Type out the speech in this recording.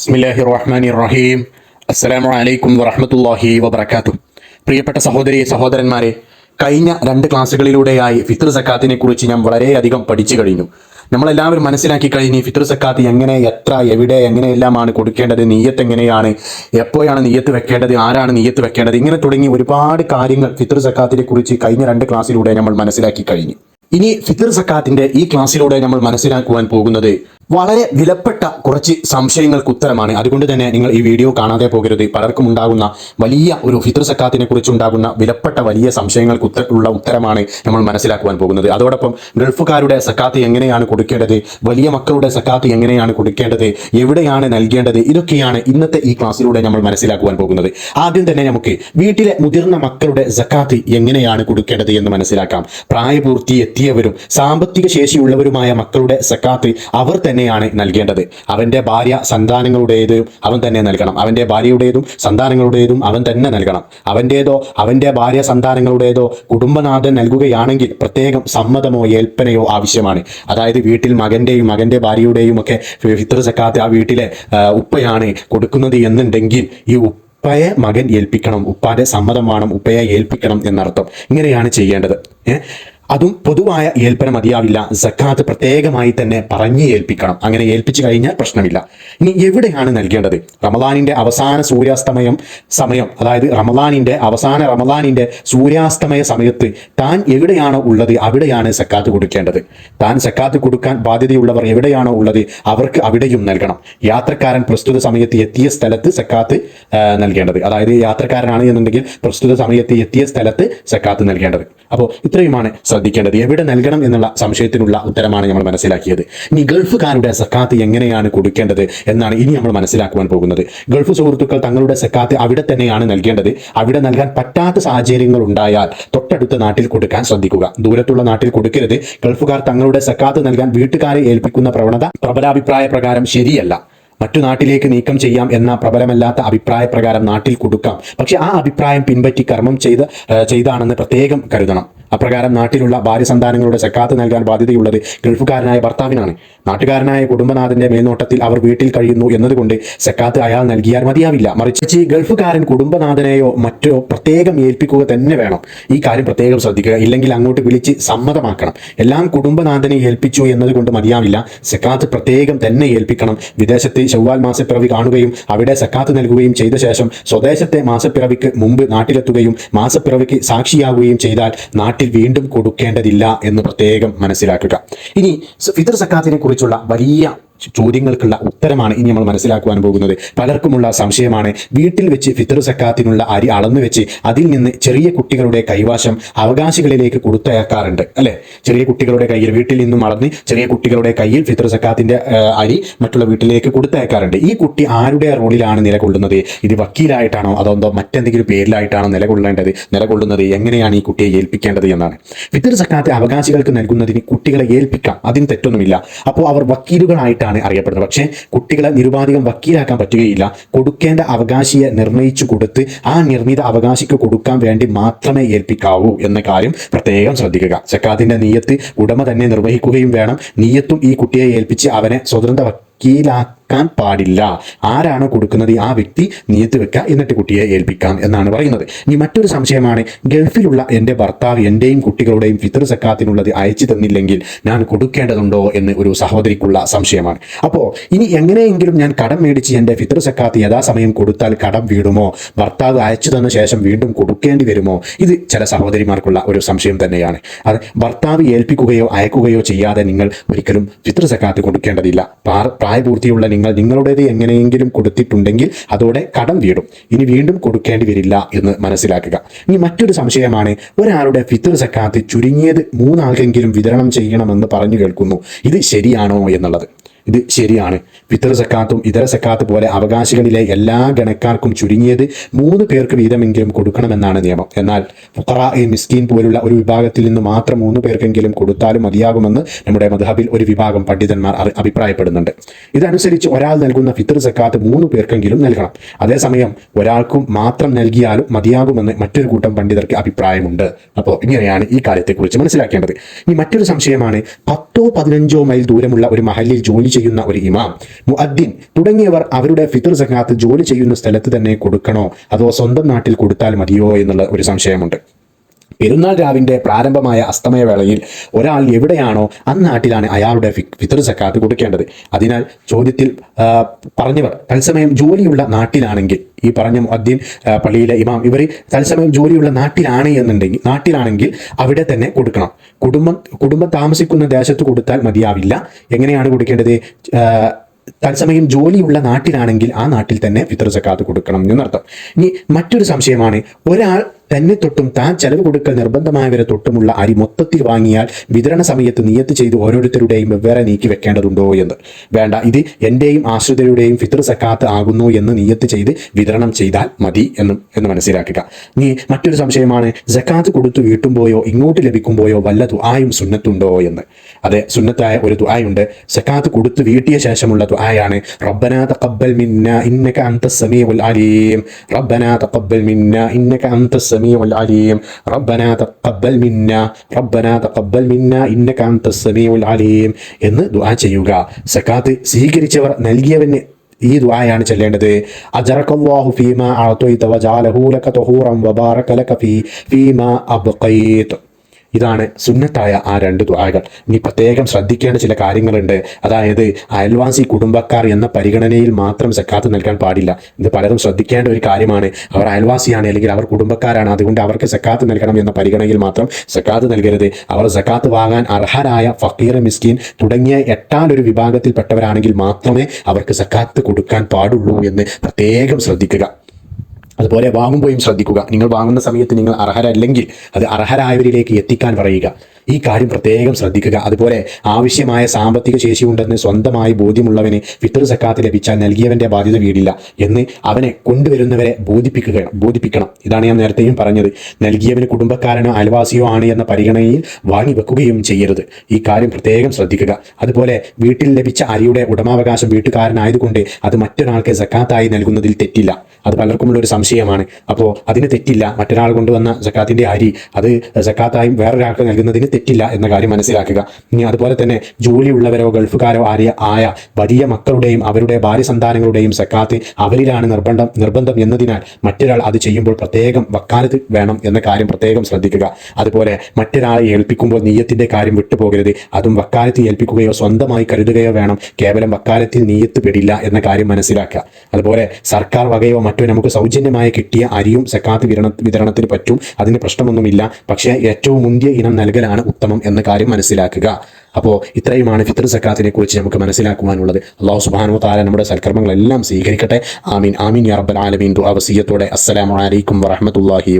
ബിസ്മില്ലാഹി റഹ്മാനി റഹീം അസ്സലാമു അലൈക്കും വറഹ്മത്തുള്ളാഹി വബർക്കാത്തു പ്രിയപ്പെട്ട സഹോദരി സഹോദരന്മാരെ കഴിഞ്ഞ രണ്ട് ക്ലാസ്സുകളിലൂടെയായി ഫിത്ർ സക്കാത്തിനെ കുറിച്ച് ഞാൻ വളരെയധികം പഠിച്ചു കഴിഞ്ഞു. നമ്മളെല്ലാവരും മനസ്സിലാക്കി കഴിഞ്ഞ് ഫിത്ർ സക്കാത്ത് എങ്ങനെ എത്ര എവിടെ എങ്ങനെയെല്ലാമാണ് കൊടുക്കേണ്ടത് നീയത്ത് എങ്ങനെയാണ് എപ്പോഴാണ് നീയത്ത് വെക്കേണ്ടത് ആരാണ് നീയത്ത് വെക്കേണ്ടത് ഇങ്ങനെ തുടങ്ങി ഒരുപാട് കാര്യങ്ങൾ ഫിത്ർ സക്കാത്തിനെ കുറിച്ച് കഴിഞ്ഞ രണ്ട് ക്ലാസ്സിലൂടെ നമ്മൾ മനസ്സിലാക്കി കഴിഞ്ഞു. ഇനി ഫിത്ർ സക്കാത്തിന്റെ ഈ ക്ലാസ്സിലൂടെ നമ്മൾ മനസ്സിലാക്കുവാൻ പോകുന്നത് വളരെ വിലപ്പെട്ട കുറച്ച് സംശയങ്ങൾക്ക് ഉത്തരമാണ്. അതുകൊണ്ട് തന്നെ നിങ്ങൾ ഈ വീഡിയോ കാണാതെ പോകരുത്. പലർക്കും ഉണ്ടാകുന്ന വലിയ ഒരു ഫിത്ർ സക്കാത്തിനെ കുറിച്ച് ഉണ്ടാകുന്ന വിലപ്പെട്ട വലിയ സംശയങ്ങൾക്ക് ഉത്തര ഉള്ള ഉത്തരമാണ് നമ്മൾ മനസ്സിലാക്കുവാൻ പോകുന്നത്. അതോടൊപ്പം ഗൾഫുകാരുടെ സക്കാത്ത് എങ്ങനെയാണ് കൊടുക്കേണ്ടത്? വലിയ മക്കളുടെ സക്കാത്ത് എങ്ങനെയാണ് കൊടുക്കേണ്ടത്? എവിടെയാണ് നൽകേണ്ടത്? ഇതൊക്കെയാണ് ഇന്നത്തെ ഈ ക്ലാസ്സിലൂടെ നമ്മൾ മനസ്സിലാക്കുവാൻ പോകുന്നത്. ആദ്യം തന്നെ നമുക്ക് വീട്ടിലെ മുതിർന്ന മക്കളുടെ സക്കാത്ത് എങ്ങനെയാണ് കൊടുക്കേണ്ടത് എന്ന് മനസ്സിലാക്കാം. പ്രായപൂർത്തി എത്തിയവരും സാമ്പത്തിക ശേഷിയുള്ളവരുമായ മക്കളുടെ സക്കാത്ത് അവർ തന്നെയാണ് നൽകേണ്ടത്. അവന്റെ ഭാര്യ സന്താനങ്ങളുടേത് അവൻ തന്നെ നൽകണം. അവന്റെ ഭാര്യയുടേതും സന്താനങ്ങളുടേതും അവൻ തന്നെ നൽകണം. അവന്റേതോ അവന്റെ ഭാര്യ സന്താനങ്ങളുടേതോ കുടുംബനാഥൻ നൽകുകയാണെങ്കിൽ പ്രത്യേകം സമ്മതമോ ഏൽപ്പനയോ ആവശ്യമാണ്. അതായത് വീട്ടിൽ മകന്റെയും മകന്റെ ഭാര്യയുടെയും ഒക്കെ ഫിത്ര സക്കാത്ത് ആ വീട്ടിലെ ഉപ്പയാണ് കൊടുക്കുന്നത് എന്നുണ്ടെങ്കിൽ ഈ ഉപ്പയെ മകൻ ഏൽപ്പിക്കണം. ഉപ്പാന്റെ സമ്മതം വേണം ഉപ്പയെ ഏൽപ്പിക്കണം എന്നർത്ഥം. ഇങ്ങനെയാണ് ചെയ്യേണ്ടത്. ഏഹ് അതും പൊതുവായ ഏൽപ്പന മതിയാവില്ല. സക്കാത്ത് പ്രത്യേകമായി തന്നെ പറഞ്ഞ് ഏൽപ്പിക്കണം. അങ്ങനെ ഏൽപ്പിച്ചു കഴിഞ്ഞാൽ പ്രശ്നമില്ല. ഇനി എവിടെയാണ് നൽകേണ്ടത്? റമദാനിന്റെ അവസാന സൂര്യാസ്തമയം സമയം അതായത് റമദാനിന്റെ അവസാന റമദാനിന്റെ സൂര്യാസ്തമയ സമയത്ത് താൻ എവിടെയാണോ ഉള്ളത് അവിടെയാണ് സക്കാത്ത് കൊടുക്കേണ്ടത്. താൻ സക്കാത്ത് കൊടുക്കാൻ ബാധ്യതയുള്ളവർ എവിടെയാണോ ഉള്ളത് അവർക്ക് അവിടെയും നൽകണം. യാത്രക്കാരൻ പ്രസ്തുത സമയത്ത് എത്തിയ സ്ഥലത്ത് സക്കാത്ത് നൽകേണ്ടത്. അതായത് യാത്രക്കാരനാണ് എന്നുണ്ടെങ്കിൽ പ്രസ്തുത സമയത്ത് എത്തിയ സ്ഥലത്ത് സക്കാത്ത് നൽകേണ്ടത്. അപ്പോൾ ഇത്രയുമാണ് ശ്രദ്ധിക്കേണ്ടത് എവിടെ നൽകണം എന്നുള്ള സംശയത്തിനുള്ള ഉത്തരമാണ് നമ്മൾ മനസ്സിലാക്കിയത്. ഇനി ഗൾഫുകാരുടെ സക്കാത്ത് എങ്ങനെയാണ് കൊടുക്കേണ്ടത് എന്നാണ് ഇനി നമ്മൾ മനസ്സിലാക്കുവാൻ പോകുന്നത്. ഗൾഫ് സുഹൃത്തുക്കൾ തങ്ങളുടെ സക്കാത്ത് അവിടെ തന്നെയാണ് നൽകേണ്ടത്. അവിടെ നൽകാൻ പറ്റാത്ത സാഹചര്യങ്ങൾ ഉണ്ടായാൽ തൊട്ടടുത്ത നാട്ടിൽ കൊടുക്കാൻ ശ്രദ്ധിക്കുക. ദൂരത്തുള്ള നാട്ടിൽ കൊടുക്കരുത്. ഗൾഫുകാർ തങ്ങളുടെ സക്കാത്ത് നൽകാൻ വീട്ടുകാരെ ഏൽപ്പിക്കുന്ന പ്രവണത പ്രബലാഭിപ്രായ പ്രകാരം ശരിയല്ല. മറ്റു നാട്ടിലേക്ക് നീക്കം ചെയ്യാം എന്ന പ്രബലമല്ലാത്ത അഭിപ്രായ പ്രകാരം നാട്ടിൽ കൊടുക്കാം. പക്ഷെ ആ അഭിപ്രായം പിൻപറ്റി കർമ്മം ചെയ്ത് ചെയ്താണെന്ന് പ്രത്യേകം കരുതണം. അപ്രകാരം നാട്ടിലുള്ള ഭാര്യ സന്താനങ്ങളുടെ സക്കാത്ത് നൽകാൻ ബാധ്യതയുള്ളത് ഗൾഫുകാരനായ ഭർത്താവിനാണ്. നാട്ടുകാരനായ കുടുംബനാഥന്റെ മേൽനോട്ടത്തിൽ അവർ വീട്ടിൽ കഴിയുന്നു എന്നതുകൊണ്ട് സക്കാത്ത് അയാൾ നൽകിയാൽ മതിയാവില്ല. മറിച്ച് ഗൾഫുകാരൻ കുടുംബനാഥനെയോ മറ്റോ പ്രത്യേകം ഏൽപ്പിക്കുക തന്നെ വേണം. ഈ കാര്യം പ്രത്യേകം ശ്രദ്ധിക്കുക. ഇല്ലെങ്കിൽ അങ്ങോട്ട് വിളിച്ച് സമ്മതമാക്കണം. എല്ലാം കുടുംബനാഥനെ ഏൽപ്പിച്ചു എന്നതുകൊണ്ട് മതിയാവില്ല. സക്കാത്ത് പ്രത്യേകം തന്നെ ഏൽപ്പിക്കണം. വിദേശത്ത് ചൊവ്വാൽ മാസപ്പിറവി കാണുകയും അവിടെ സക്കാത്ത് നൽകുകയും ചെയ്ത ശേഷം സ്വദേശത്തെ മാസപ്പിറവിക്ക് മുമ്പ് നാട്ടിലെത്തുകയും മാസപ്പിറവിക്ക് സാക്ഷിയാവുകയും ചെയ്താൽ നാട്ടിൽ വീണ്ടും കൊടുക്കേണ്ടതില്ല എന്ന് പ്രത്യേകം മനസ്സിലാക്കുക. ഇനി ഫിത്ർ സക്കാത്തിനെ കുറിച്ചുള്ള വലിയ ചോദ്യങ്ങൾക്കുള്ള ഉത്തരമാണ് ഇനി നമ്മൾ മനസ്സിലാക്കുവാൻ പോകുന്നത്. പലർക്കുമുള്ള സംശയമാണ്. വീട്ടിൽ വെച്ച് ഫിത്തർ സക്കാത്തിനുള്ള അരി അളന്നു വെച്ച് അതിൽ നിന്ന് ചെറിയ കുട്ടികളുടെ കൈവാശം അവകാശികളിലേക്ക് കൊടുത്തയക്കാറുണ്ട്. അല്ലെ? ചെറിയ കുട്ടികളുടെ കയ്യിൽ വീട്ടിൽ നിന്നും അളന്ന് ചെറിയ കുട്ടികളുടെ കയ്യിൽ ഫിത്തർ സക്കാത്തിന്റെ അരി മറ്റുള്ള വീട്ടിലേക്ക് കൊടുത്തയക്കാറുണ്ട്. ഈ കുട്ടി ആരുടെ റോളിലാണ് നിലകൊള്ളുന്നത്? ഇത് വക്കീലായിട്ടാണോ അതോ മറ്റെന്തെങ്കിലും പേരിലായിട്ടാണോ നിലകൊള്ളേണ്ടത്? നിലകൊള്ളുന്നത് എങ്ങനെയാണ് ഈ കുട്ടിയെ ഏൽപ്പിക്കേണ്ടത് എന്നാണ്. ഫിത്തർ സക്കാത്ത് അവകാശികൾക്ക് നൽകുന്നതിന് കുട്ടികളെ ഏൽപ്പിക്കാം. അതിന് തെറ്റൊന്നുമില്ല. അപ്പോൾ അവർ വക്കീലുകളായിട്ടാണ് അറിയപ്പെടുന്നത്. പക്ഷേ കുട്ടികളെ നിരുപാധികം വക്കീലാക്കാൻ പറ്റുകയില്ല. കൊടുക്കേണ്ട അവകാശിയെ നിർണയിച്ചു കൊടുത്ത് ആ നിർമ്മിത അവകാശിക്ക് കൊടുക്കാൻ വേണ്ടി മാത്രമേ ഏൽപ്പിക്കാവൂ എന്ന കാര്യം പ്രത്യേകം ശ്രദ്ധിക്കുക. സക്കാത്തിന്റെ നീയത്ത് ഉടമ തന്നെ നിർവഹിക്കുകയും വേണം. നീയത്തും ഈ കുട്ടിയെ ഏൽപ്പിച്ച് അവനെ സ്വതന്ത്ര വക്കീലാക്കാൻ പാടില്ല. ആരാണ് കൊടുക്കുന്നത്? ആ വ്യക്തി നിയത്ത് വെക്കുക എന്നിട്ട് കുട്ടിയെ ഏൽപ്പിക്കാം എന്നാണ് പറയുന്നത്. ഇനി മറ്റൊരു സംശയമാണ്. ഗൾഫിലുള്ള എന്റെ ഭർത്താവ് എന്റെയും കുട്ടികളുടെയും ഫിത്തർ സക്കാത്തിനുള്ളത് അയച്ചു തന്നില്ലെങ്കിൽ ഞാൻ കൊടുക്കേണ്ടതുണ്ടോ എന്ന് ഒരു സഹോദരിക്കുള്ള സംശയമാണ്. അപ്പോൾ ഇനി എങ്ങനെയെങ്കിലും ഞാൻ കടം മേടിച്ച് എന്റെ ഫിത്തർ സക്കാത്ത് യഥാസമയം കൊടുത്താൽ കടം വീടുമോ? ഭർത്താവ് അയച്ചു തന്ന ശേഷം വീണ്ടും കൊടുക്കേണ്ടി വരുമോ? ഇത് ചില സഹോദരിമാർക്കുള്ള ഒരു സംശയം തന്നെയാണ്. അത് ഭർത്താവ് ഏൽപ്പിക്കുകയോ അയക്കുകയോ ചെയ്യാതെ നിങ്ങൾ ഒരിക്കലും ഫിത്തർ സക്കാത്ത് കൊടുക്കേണ്ടതില്ല. പ്രായപൂർത്തിയുള്ള നിങ്ങൾ നിങ്ങളുടേത് എങ്ങനെയെങ്കിലും കൊടുത്തിട്ടുണ്ടെങ്കിൽ അതോടെ കടം വീടും. ഇനി വീണ്ടും കൊടുക്കേണ്ടി വരില്ല എന്ന് മനസ്സിലാക്കുക. ഇനി മറ്റൊരു സംശയമാണ് ഒരാളുടെ ഫിത്തർ സക്കാത്ത് ചുരുങ്ങിയത് മൂന്നാൾക്കെങ്കിലും വിതരണം ചെയ്യണമെന്ന് പറഞ്ഞു കേൾക്കുന്നു. ഇത് ശരിയാണോ എന്നുള്ളത്. ഇത് ശരിയാണ്. ഫിത്തർ സക്കാത്തും ഇതര സക്കാത്ത് പോലെ അവകാശികളിലെ എല്ലാ ഗണക്കാർക്കും ചുരുങ്ങിയത് മൂന്ന് പേർക്ക് വീതമെങ്കിലും കൊടുക്കണമെന്നാണ് നിയമം. എന്നാൽ ഫുഖറ ഈ മിസ്കീൻ പോലുള്ള ഒരു വിഭാഗത്തിൽ നിന്ന് മാത്രം മൂന്ന് പേർക്കെങ്കിലും കൊടുത്താലും മതിയാകുമെന്ന് നമ്മുടെ മധുഹബിൽ ഒരു വിഭാഗം പണ്ഡിതന്മാർ അഭിപ്രായപ്പെടുന്നുണ്ട്. ഇതനുസരിച്ച് ഒരാൾ നൽകുന്ന ഫിത്തർ സക്കാത്ത് മൂന്ന് പേർക്കെങ്കിലും നൽകണം. അതേസമയം ഒരാൾക്കും മാത്രം നൽകിയാലും മതിയാകുമെന്ന് മറ്റൊരു കൂട്ടം പണ്ഡിതർക്ക് അഭിപ്രായമുണ്ട്. അപ്പോൾ ഇങ്ങനെയാണ് ഈ കാര്യത്തെക്കുറിച്ച് മനസ്സിലാക്കേണ്ടത്. ഇനി മറ്റൊരു സംശയമാണ് പത്തോ പതിനഞ്ചോ മൈൽ ദൂരമുള്ള ഒരു മഹലിൽ ജോലി ചെയ്യുന്ന ഒരു ഇമാം. മുഅദ്ദിൻ തുടങ്ങിയവർ അവരുടെ ഫിത്ർ സഖാത്ത് ജോലി ചെയ്യുന്ന സ്ഥലത്ത് തന്നെ കൊടുക്കണോ? അതോ സ്വന്തം നാട്ടിൽ കൊടുത്താൽ മതിയോ എന്നുള്ള ഒരു സംശയമുണ്ട്. പെരുന്നാൾ രാവിന്റെ പ്രാരംഭമായ അസ്തമയ വേളയിൽ ഒരാൾ എവിടെയാണോ അന്നാട്ടിലാണ് അയാളുടെ വിതൃ സക്കാത്ത് കൊടുക്കേണ്ടത്. അതിനാൽ ചോദ്യത്തിൽ പറഞ്ഞവർ തത്സമയം ജോലിയുള്ള നാട്ടിലാണെങ്കിൽ ഈ പറഞ്ഞ മുഅദ്ദീൻ പള്ളിയിലെ ഇമാം ഇവർ തത്സമയം ജോലിയുള്ള നാട്ടിലാണ് എന്നുണ്ടെങ്കിൽ നാട്ടിലാണെങ്കിൽ അവിടെ തന്നെ കൊടുക്കണം. കുടുംബം കുടുംബം താമസിക്കുന്ന ദേശത്ത് കൊടുത്താൽ മതിയാവില്ല. എങ്ങനെയാണ് കൊടുക്കേണ്ടത്? തത്സമയം ജോലിയുള്ള നാട്ടിലാണെങ്കിൽ ആ നാട്ടിൽ തന്നെ ഫിത്ർ സക്കാത്ത് കൊടുക്കണം എന്നർത്ഥം. ഇനി മറ്റൊരു സംശയമാണ്. ഒരാൾ തന്നെ തൊട്ടും താൻ ചെലവ് കൊടുക്കൽ നിർബന്ധമായവരെ തൊട്ടുമുള്ള അരി മൊത്തത്തിൽ വാങ്ങിയാൽ വിതരണ സമയത്ത് നിയത്ത് ചെയ്ത് ഓരോരുത്തരുടെയും വെവ്വേറെ നീക്കി വെക്കേണ്ടതുണ്ടോ എന്ന്. വേണ്ട ഇത് എന്റെയും ആശ്രിതരുടെയും ഫിത്ർ സക്കാത്ത് ആകുന്നു എന്ന് നിയത്ത് ചെയ്ത് വിതരണം ചെയ്താൽ മതി എന്ന് എന്ന് മനസ്സിലാക്കുക. ഇനി മറ്റൊരു സംശയമാണ് സക്കാത്ത് കൊടുത്തു വീട്ടുമ്പോയോ ഇങ്ങോട്ട് ലഭിക്കുമ്പോയോ വല്ല ദുആയും സുന്നത്തുണ്ടോ എന്ന്. അതെ സുന്നത്തായ ഒരു ദുആയുണ്ട്. സക്കാത്ത് കൊടുത്തു വീട്ടിയ ശേഷമുള്ള ദുആയാണ് റബ്ബനാ തഖബ്ബൽ മിന്ന ഇന്നക അൻത സമീഉൽ അലീം. റബ്ബനാ തഖബ്ബൽ മിന്ന ഇന്നക അൻത സമീഉൽ العليم. റബ്ബനാ തഖബ്ബൽ منا. റബ്ബനാ തഖബ്ബൽ منا. ഇന്നക അൻത السميع അലീം എന്ന് ദുആ ചെയ്യുക. സക്കാത്ത് സ്വീകരിച്ചവർ നൽകിയവന് ഈ ദുആയാണ് ചെല്ലേണ്ടത്. അജറക്കല്ലാഹു ഫീമ അഅതൈത വജഅലഹു ലക തഹൂറം വബാറക ലക ഫീ ഫീമ അബ്ഖൈത ഇതാണ് സുന്നത്തായ ആ രണ്ട് ദ്വാകൾ ഇനി പ്രത്യേകം ശ്രദ്ധിക്കേണ്ട ചില കാര്യങ്ങളുണ്ട്. അതായത് അയൽവാസി കുടുംബക്കാർ എന്ന പരിഗണനയിൽ മാത്രം സക്കാത്ത് നൽകാൻ പാടില്ല. ഇത് പലരും ശ്രദ്ധിക്കേണ്ട ഒരു കാര്യമാണ്. അവർ അയൽവാസിയാണ് അല്ലെങ്കിൽ അവർ കുടുംബക്കാരാണ്. അതുകൊണ്ട് അവർക്ക് സക്കാത്ത് നൽകണം എന്ന പരിഗണനയിൽ മാത്രം സക്കാത്ത് നൽകരുത്. അവർ സക്കാത്ത് വാങ്ങാൻ അർഹരായ ഫക്കീർ മിസ്കീൻ തുടങ്ങിയ എട്ടാലൊരു വിഭാഗത്തിൽപ്പെട്ടവരാണെങ്കിൽ മാത്രമേ അവർക്ക് സക്കാത്ത് കൊടുക്കാൻ പാടുള്ളൂ എന്ന് പ്രത്യേകം ശ്രദ്ധിക്കുക. അതുപോലെ വാങ്ങുമ്പോഴും ശ്രദ്ധിക്കുക. നിങ്ങൾ വാങ്ങുന്ന സമയത്ത് നിങ്ങൾ അർഹരല്ലെങ്കിൽ അത് അർഹരായവരിലേക്ക് എത്തിക്കാൻ പറയുക. ഈ കാര്യം പ്രത്യേകം ശ്രദ്ധിക്കുക. അതുപോലെ ആവശ്യമായ സാമ്പത്തിക ശേഷി ഉണ്ടെന്ന് സ്വന്തമായി ബോധ്യമുള്ളവന് ഫിത്തർ സക്കാത്ത് ലഭിച്ചാൽ നൽകിയവന്റെ ബാധ്യത വീടില്ല എന്ന് അവനെ കൊണ്ടുവരുന്നവരെ ബോധിപ്പിക്കുക ബോധിപ്പിക്കണം. ഇതാണ് ഞാൻ നേരത്തെയും പറഞ്ഞത്. നൽകിയവന് കുടുംബക്കാരനോ അയൽവാസിയോ ആണ് എന്ന പരിഗണനയിൽ വാങ്ങി വെക്കുകയും ചെയ്യരുത്. ഈ കാര്യം പ്രത്യേകം ശ്രദ്ധിക്കുക. അതുപോലെ വീട്ടിൽ ലഭിച്ച അരിയുടെ ഉടമാവകാശം വീട്ടുകാരനായതുകൊണ്ട് അത് മറ്റൊരാൾക്ക് സക്കാത്തായി നൽകുന്നതിൽ തെറ്റില്ല. അത് പലർക്കുമുള്ള ഒരു സംശയമാണ്. അപ്പോൾ അതിന് തെറ്റില്ല. മറ്റൊരാൾ കൊണ്ടുവന്ന സക്കാത്തിന്റെ അരി അത് സക്കാത്തായും വേറൊരാൾക്ക് നൽകുന്നതിന് തെറ്റില്ല എന്ന കാര്യം മനസ്സിലാക്കുക. ഇനി അതുപോലെ തന്നെ ജോലിയുള്ളവരോ ഗൾഫുകാരോ ആര്യ ആയ വലിയ മക്കളുടെയും അവരുടെ ഭാര്യ സന്താനങ്ങളുടെയും സക്കാത്ത് അവരിലാണ് നിർബന്ധം നിർബന്ധം എന്നതിനാൽ മറ്റൊരാൾ അത് ചെയ്യുമ്പോൾ പ്രത്യേകം വക്കാലത്ത് വേണം എന്ന കാര്യം പ്രത്യേകം ശ്രദ്ധിക്കുക. അതുപോലെ മറ്റൊരാളെ ഏൽപ്പിക്കുമ്പോൾ നീയത്തിന്റെ കാര്യം വിട്ടുപോകരുത്. അതും വക്കാലത്ത് ഏൽപ്പിക്കുകയോ സ്വന്തമായി കരുതുകയോ വേണം. കേവലം വക്കാലത്തിൽ നീയത്ത് പെടില്ല എന്ന കാര്യം മനസ്സിലാക്കുക. അതുപോലെ സർക്കാർ വകയോ മറ്റോ നമുക്ക് സൗജന്യമായി കിട്ടിയ അരിയും സക്കാത്ത് വിതരണ വിതരണത്തിന് പറ്റും. അതിന് പ്രശ്നമൊന്നുമില്ല. പക്ഷേ ഏറ്റവും മുന്തിയ ഇനം നൽകലാണ് ഉത്തമം എന്ന കാര്യം മനസ്സിലാക്കുക. അപ്പോൾ ഇത്രയുമാണ് ഫിത്തർ സക്കാത്തിനെ കുറിച്ച് നമുക്ക് മനസ്സിലാക്കുവാനുള്ളത്. അള്ളാഹു സുബാനു താല നമ്മുടെ സൽക്കർമ്മങ്ങളെല്ലാം സ്വീകരിക്കട്ടെ. ആമീൻ. ആമീൻ യാ ആലമീൻ. ദുആ വസിയ്യത്തോടെ അസ്സലാമു അലൈക്കും വറഹ്മത്തുള്ളാഹി